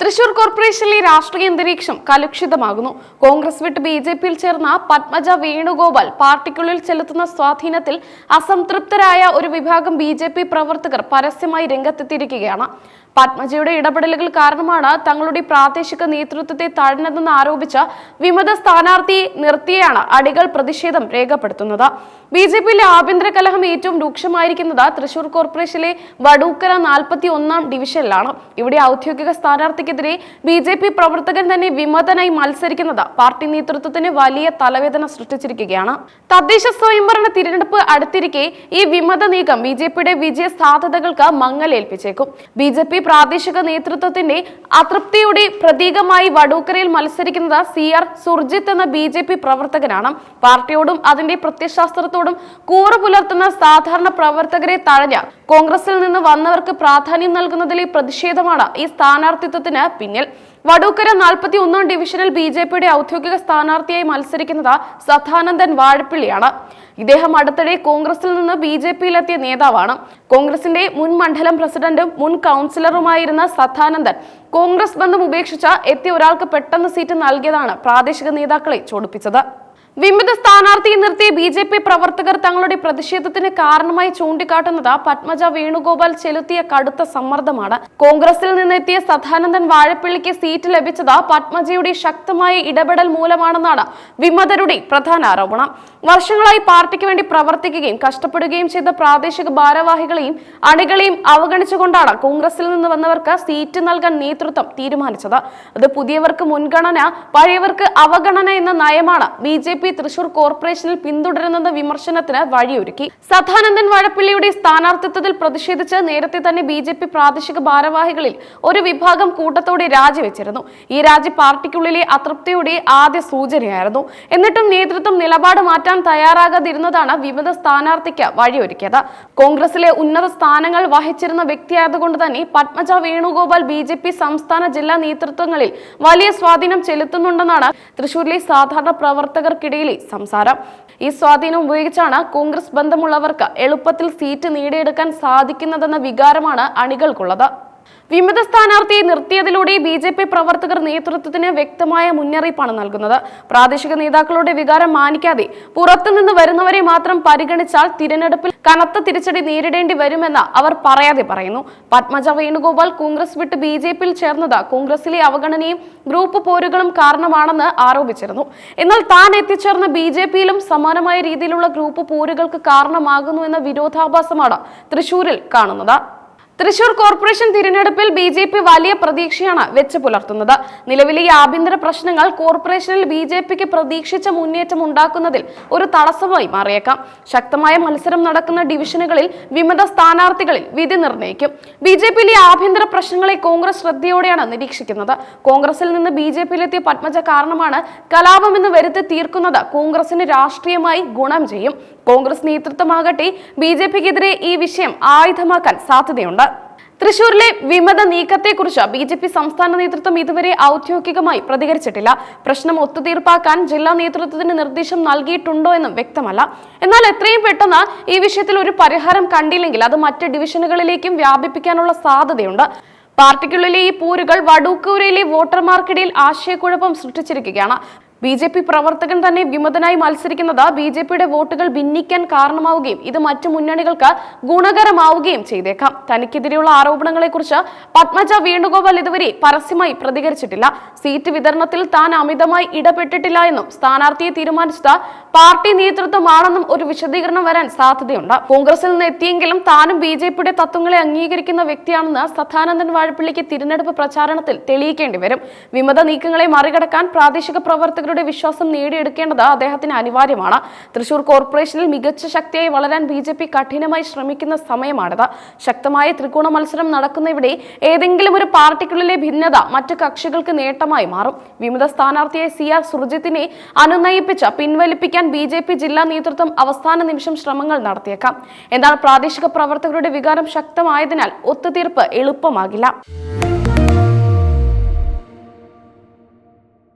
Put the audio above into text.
തൃശൂർ കോർപ്പറേഷനിലെ രാഷ്ട്രീയ അന്തരീക്ഷം കലുഷിതമാകുന്നു. കോൺഗ്രസ് വിട്ട് ബി ജെ പിയിൽ ചേർന്ന പത്മജ വേണുഗോപാൽ പാർട്ടിക്കുള്ളിൽ ചെലുത്തുന്ന സ്വാധീനത്തിൽ അസംതൃപ്തരായ ഒരു വിഭാഗം ബി പ്രവർത്തകർ പരസ്യമായി രംഗത്തെത്തിയിരിക്കുകയാണ്. പത്മജയുടെ ഇടപെടലുകൾ കാരണമാണ് തങ്ങളുടെ പ്രാദേശിക നേതൃത്വത്തെ തഴഞ്ഞതെന്ന് ആരോപിച്ച് വിമത സ്ഥാനാർത്ഥിയെ നിർത്തിയാണ് അടികൾ പ്രതിഷേധം രേഖപ്പെടുത്തുന്നത്. ബി ജെ പിയിലെ ആഭ്യന്തര കലഹം ഏറ്റവും രൂക്ഷമായിരിക്കുന്നത് തൃശൂർ കോർപ്പറേഷനിലെ വടൂക്കര നാൽപ്പത്തി ഒന്നാം ഡിവിഷനിലാണ്. ഇവിടെ ഔദ്യോഗിക സ്ഥാനാർത്ഥിക്കെതിരെ ബി ജെ പി പ്രവർത്തകൻ തന്നെ വിമതനായി മത്സരിക്കുന്നത് പാർട്ടി നേതൃത്വത്തിന് വലിയ തലവേദന സൃഷ്ടിച്ചിരിക്കുകയാണ്. തദ്ദേശ സ്വയംഭരണ തിരഞ്ഞെടുപ്പ് അടുത്തിരിക്കെ ഈ വിമത നീക്കം ബി ജെ പിയുടെ വിജയ സാധ്യതകൾക്ക് മങ്ങലേൽപ്പിച്ചേക്കും. ബി ജെ പി പ്രാദേശിക നേതൃത്വത്തിന്റെ അതൃപ്തിയുടെ പ്രതീകമായി വടൂക്കരയിൽ മത്സരിക്കുന്നത് സി ആർ സുർജിത്ത് എന്ന ബി ജെ പി പ്രവർത്തകനാണ്. പാർട്ടിയോടും അതിന്റെ പ്രത്യശാസ്ത്രത്തോടും കൂറ പുലർത്തുന്ന സാധാരണ പ്രവർത്തകരെ തഴഞ്ഞ കോൺഗ്രസിൽ നിന്ന് വന്നവർക്ക് പ്രാധാന്യം നൽകുന്നതിലെ പ്രതിഷേധമാണ് ഈ സ്ഥാനാർത്ഥിത്വത്തിന് പിന്നിൽ. വടൂക്കര നാൽപ്പത്തി ഒന്നാം ഡിവിഷനിൽ ബി ജെ പിയുടെ ഔദ്യോഗിക സ്ഥാനാർത്ഥിയായി മത്സരിക്കുന്നത് സദാനന്ദൻ വാഴപ്പിള്ളിയാണ്. ഇദ്ദേഹം അടുത്തിടെ കോൺഗ്രസിൽ നിന്ന് ബി ജെ പിയിലെത്തിയ നേതാവാണ്. കോൺഗ്രസിന്റെ മുൻ മണ്ഡലം പ്രസിഡന്റും മുൻ കൗൺസിലറുമായിരുന്ന സദാനന്ദൻ കോൺഗ്രസ് ബന്ധം ഉപേക്ഷിച്ച എത്തിയ ഒരാൾക്ക് പെട്ടെന്ന് സീറ്റ് നൽകിയതാണ് പ്രാദേശിക നേതാക്കളെ ചോടിപ്പിച്ചത്. വിമത സ്ഥാനാർത്ഥിയെ നിർത്തിയ ബി ജെ പി പ്രവർത്തകർ തങ്ങളുടെ പ്രതിഷേധത്തിന് കാരണമായി ചൂണ്ടിക്കാട്ടുന്നത് പത്മജ വേണുഗോപാൽ ചെലുത്തിയ കടുത്ത സമ്മർദ്ദമാണ്. കോൺഗ്രസിൽ നിന്നെത്തിയ സദാനന്ദൻ വാഴപ്പിള്ളിക്ക് സീറ്റ് ലഭിച്ചത് പത്മജയുടെ ശക്തമായ ഇടപെടൽ മൂലമാണെന്നാണ് വിമതരുടെ പ്രധാന ആരോപണം. വർഷങ്ങളായി പാർട്ടിക്ക് വേണ്ടി പ്രവർത്തിക്കുകയും കഷ്ടപ്പെടുകയും ചെയ്ത പ്രാദേശിക ഭാരവാഹികളെയും അണികളെയും അവഗണിച്ചുകൊണ്ടാണ് കോൺഗ്രസിൽ നിന്ന് വന്നവർക്ക് സീറ്റ് നൽകാൻ നേതൃത്വം തീരുമാനിച്ചത്. അത് പുതിയവർക്ക് മുൻഗണന പഴയവർക്ക് അവഗണന എന്ന നയമാണ് ബി ജെ പി തൃശൂർ കോർപ്പറേഷനിൽ പിന്തുടരുന്നെന്ന വിമർശനത്തിന് വഴിയൊരുക്കി. സദാനന്ദൻ വഴപ്പിള്ളിയുടെ സ്ഥാനാർത്ഥിത്വത്തിൽ പ്രതിഷേധിച്ച് നേരത്തെ തന്നെ ബി ജെ പി പ്രാദേശിക ഭാരവാഹികളിൽ ഒരു വിഭാഗം കൂട്ടത്തോടെ രാജിവെച്ചിരുന്നു. ഈ രാജി പാർട്ടിക്കുള്ളിലെ അതൃപ്തിയുടെ ആദ്യ സൂചനയായിരുന്നു. എന്നിട്ടും നേതൃത്വം നിലപാട് മാറ്റാൻ തയ്യാറാകാതിരുന്നതാണ് വിമത സ്ഥാനാർത്ഥിക്ക് വഴിയൊരുക്കിയത്. കോൺഗ്രസിലെ ഉന്നത സ്ഥാനങ്ങൾ വഹിച്ചിരുന്ന വ്യക്തിയായതുകൊണ്ട് തന്നെ Padmaja Venugopal B J P സംസ്ഥാന ജില്ലാ നേതൃത്വങ്ങളിൽ വലിയ സ്വാധീനം ചെലുത്തുന്നുണ്ടെന്നാണ് തൃശൂരിലെ സാധാരണ പ്രവർത്തകർക്കിടയിലെ സംസാരം. ഈ സ്വാധീനം ഉപയോഗിച്ചാണ് കോൺഗ്രസ് ബന്ധമുള്ളവർക്ക് എളുപ്പത്തിൽ സീറ്റ് നേടിയെടുക്കാൻ സാധിക്കുന്നതെന്ന വികാരമാണ് അണികൾക്കുള്ളത്. വിമത സ്ഥാനാർത്ഥിയെ നിർത്തിയതിലൂടെ ബി ജെ പി പ്രവർത്തകർ നേതൃത്വത്തിന് വ്യക്തമായ മുന്നറിയിപ്പാണ് നൽകുന്നത്. പ്രാദേശിക നേതാക്കളുടെ വികാരം മാനിക്കാതെ പുറത്തുനിന്ന് വരുന്നവരെ മാത്രം പരിഗണിച്ചാൽ തിരഞ്ഞെടുപ്പിൽ കനത്ത തിരിച്ചടി നേരിടേണ്ടി വരുമെന്ന് അവർ പറയാതെ പറയുന്നു. പത്മജ വേണുഗോപാൽ കോൺഗ്രസ് വിട്ട് ബി ജെ പിയിൽ ചേർന്നത് കോൺഗ്രസിലെ അവഗണനയും ഗ്രൂപ്പ് പോരുകളും കാരണമാണെന്ന് ആരോപിച്ചിരുന്നു. എന്നാൽ താൻ എത്തിച്ചേർന്ന ബി ജെ പിയിലും സമാനമായ രീതിയിലുള്ള ഗ്രൂപ്പ് പോരുകൾക്ക് കാരണമാകുന്നു എന്ന വിരോധാഭാസമാണ് തൃശൂരിൽ കാണുന്നത്. തൃശൂർ കോർപ്പറേഷൻ തിരഞ്ഞെടുപ്പിൽ ബി ജെ പി വലിയ പ്രതീക്ഷയാണ് വെച്ച് പുലർത്തുന്നത് നിലവിലെ ഈ ആഭ്യന്തര പ്രശ്നങ്ങൾ കോർപ്പറേഷനിൽ ബി ജെ പിക്ക് പ്രതീക്ഷിച്ച മുന്നേറ്റം ഉണ്ടാക്കുന്നതിൽ ഒരു തടസ്സമായി മാറിയേക്കാം. ശക്തമായ മത്സരം നടക്കുന്ന ഡിവിഷനുകളിൽ വിമത സ്ഥാനാർത്ഥികളിൽ വിധി നിർണയിക്കും ബി ജെ പിയിലെ ആഭ്യന്തര പ്രശ്നങ്ങളെ കോൺഗ്രസ് ശ്രദ്ധയോടെയാണ് നിരീക്ഷിക്കുന്നത്. കോൺഗ്രസിൽ നിന്ന് ബി ജെ പിയിലെത്തിയ പത്മജ കാരണമാണ് കലാപമെന്ന് വരുത്തി തീർക്കുന്നത് കോൺഗ്രസിന് രാഷ്ട്രീയമായി ഗുണം ചെയ്യും. കോൺഗ്രസ് നേതൃത്വമാകട്ടെ ബി ജെ പിക്കെതിരെ ഈ വിഷയം ആയുധമാക്കാൻ സാധ്യതയുണ്ട്. തൃശൂരിലെ വിമത നീക്കത്തെക്കുറിച്ച് ബി ജെ പി സംസ്ഥാന നേതൃത്വം ഇതുവരെ ഔദ്യോഗികമായി പ്രതികരിച്ചിട്ടില്ല. പ്രശ്നം ഒത്തുതീർപ്പാക്കാൻ ജില്ലാ നേതൃത്വത്തിന് നിർദ്ദേശം നൽകിയിട്ടുണ്ടോ എന്നും വ്യക്തമല്ല. എന്നാൽ എത്രയും പെട്ടെന്ന് ഈ വിഷയത്തിൽ ഒരു പരിഹാരം കണ്ടില്ലെങ്കിൽ അത് മറ്റ് ഡിവിഷനുകളിലേക്കും വ്യാപിപ്പിക്കാനുള്ള സാധ്യതയുണ്ട്. പാർട്ടിക്കുള്ളിലെ ഈ പൂരുകൾ വടൂക്കൂരയിലെ വോട്ടർമാർക്കിടയിൽ ആശയക്കുഴപ്പം സൃഷ്ടിച്ചിരിക്കുകയാണ്. ബി ജെ പി പ്രവർത്തകൻ തന്നെ വിമതനായി മത്സരിക്കുന്നത് ബി ജെ പിയുടെ വോട്ടുകൾ ഭിന്നിക്കാൻ കാരണമാവുകയും ഇത് മറ്റു മുന്നണികൾക്ക് ഗുണകരമാവുകയും ചെയ്തേക്കാം. തനിക്കെതിരെയുള്ള ആരോപണങ്ങളെക്കുറിച്ച് പത്മജ വേണുഗോപാൽ ഇതുവരെ പരസ്യമായി പ്രതികരിച്ചിട്ടില്ല. സീറ്റ് വിതരണത്തിൽ താൻ അമിതമായി ഇടപെട്ടിട്ടില്ല എന്നും സ്ഥാനാർത്ഥിയെ തീരുമാനിച്ചത് പാർട്ടി നേതൃത്വമാണെന്നും ഒരു വിശദീകരണം വരാൻ സാധ്യതയുണ്ട്. കോൺഗ്രസിൽ നിന്ന് എത്തിയെങ്കിലും താനും ബി ജെ പിയുടെ തത്വങ്ങളെ അംഗീകരിക്കുന്ന വ്യക്തിയാണെന്ന് സദാനന്ദൻ വാഴപ്പിള്ളിക്ക് തിരഞ്ഞെടുപ്പ് പ്രചാരണത്തിൽ തെളിയിക്കേണ്ടി വരും. വിമത നീക്കങ്ങളെ മറികടക്കാൻ പ്രാദേശിക പ്രവർത്തകരുടെ വിശ്വാസം നേടിയെടുക്കേണ്ടത് അദ്ദേഹത്തിന് അനിവാര്യമാണ്. തൃശൂർ കോർപ്പറേഷനിൽ മികച്ച ശക്തിയായി വളരാൻ ബി ജെ പി കഠിനമായി ശ്രമിക്കുന്ന സമയമാണിത്. ശക്തമായ ത്രികോണ മത്സരം നടക്കുന്ന ഇവിടെ ഏതെങ്കിലും ഒരു പാർട്ടിക്കുള്ളിലെ ഭിന്നത മറ്റു കക്ഷികൾക്ക് നേട്ടമായി മാറും. വിമത സ്ഥാനാർത്ഥിയായ സി ആർ സുർജിത്തിനെ അനുനയിപ്പിച്ച് പിൻവലിപ്പിക്കാൻ ബി ജെ പി ജില്ലാ നേതൃത്വം അവസാന നിമിഷം ശ്രമങ്ങൾ നടത്തിയേക്കാം. എന്നാൽ പ്രാദേശിക പ്രവർത്തകരുടെ വികാരം ശക്തമായതിനാൽ ഒത്തുതീർപ്പ് എളുപ്പമാകില്ല.